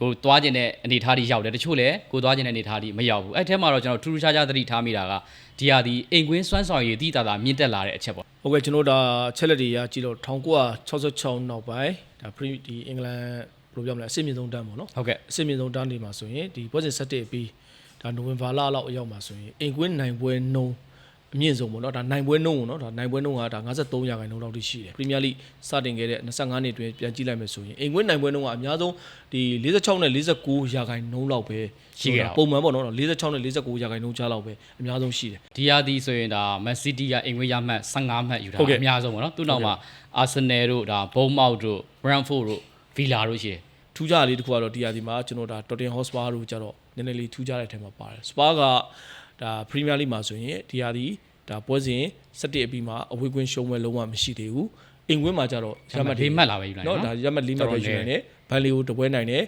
ကိုသွားခြင်းတဲ့အနေအထားတွေရောက်တယ်တချို့လည်းကိုသွားခြင်းတဲ့အနေအထားတွေမရောက်ဘူးအဲ့ထဲမှာတော့ကျွန်တော်ထူးထူးခြားခြားသတိထားမိတာကဒီဟာဒီအိမ်ကွင်းစွမ်းဆောင်ရည်တည်တာတာမြင့်တက်လာတဲ့အချက်ပေါ့ဟုတ်ကဲ့ကျွန်တော်ဒါချက်လက်တွေရကြည့်တော့1966နောက်ပိုင်းဒါ pre ဒီအင်္ဂလန်ဘယ်လိုပြောမလဲအဆင့်မြင့်ဆုံးတန်းပေါ့နော်ဟုတ်ကဲ့အဆင့်မြင့်ဆုံးတန်းနေမှာဆိုရင်ဒီပွဲစဉ်7ပြီးဒါနိုဝင်ဘာလလောက်အရောက်မှာဆိုရင်အင်ကွင်းနိုင်ပွဲနှုံး အမြင့်ဆုံးပေါ့နော်ဒါနိုင်ပွဲနှုံးပေါ့နော်ဒါနိုင်ပွဲနှုံးကဒါ53ရာခိုင်နှုန်းလောက်ထိရှိတယ်ပရီးမီယာလိစတင်ခဲ့တဲ့25နှစ်အတွင်းပြန်ကြည့်လိုက်မယ်ဆိုရင်အင်ကွင်းနိုင်ပွဲနှုံးကအများဆုံးဒီ46နဲ့49ရာခိုင်နှုန်းလောက်ပဲပုံမှန်ပေါ့နော်46နဲ့49ရာခိုင်နှုန်းကြားလောက်ပဲအများဆုံးရှိတယ်ဒီဟာဒီဆိုရင်ဒါ Man City ကအိမ်ကွင်းရမှတ်15မှတ်ယူတာဟုတ်ကဲ့အများဆုံးပေါ့နော်သူ့နောက်မှာ Arsenal တို့ဒါ Bournemouth တို့ Brentford တို့ Villa တို့ရှိတယ်ထူးခြားလေးတစ်ခုကတော့ဒီဟာဒီမှာကျွန်တော်ဒါ Tottenham Hotspur တို့ကြတော့နည်းနည်းလေးထူးခြားတဲ့အထက်မှာပါတယ် Spur က ဒါ Premier League မှာဆိုရင်ဒီဟာဒီဒါပွဲစဉ်7အပြီးမှာအဝေးကွင်းရှုံးပွဲလုံးဝမရှိသေးဘူးအိမ်ကွင်းမှာကြတော့ရမှတ်၄မှတ်လာပဲယူလိုက်နော်နော်ဒါရမှတ်၄မှတ်ပဲယူနိုင်တယ်ဘန်လီကိုတပွဲနိုင်တယ်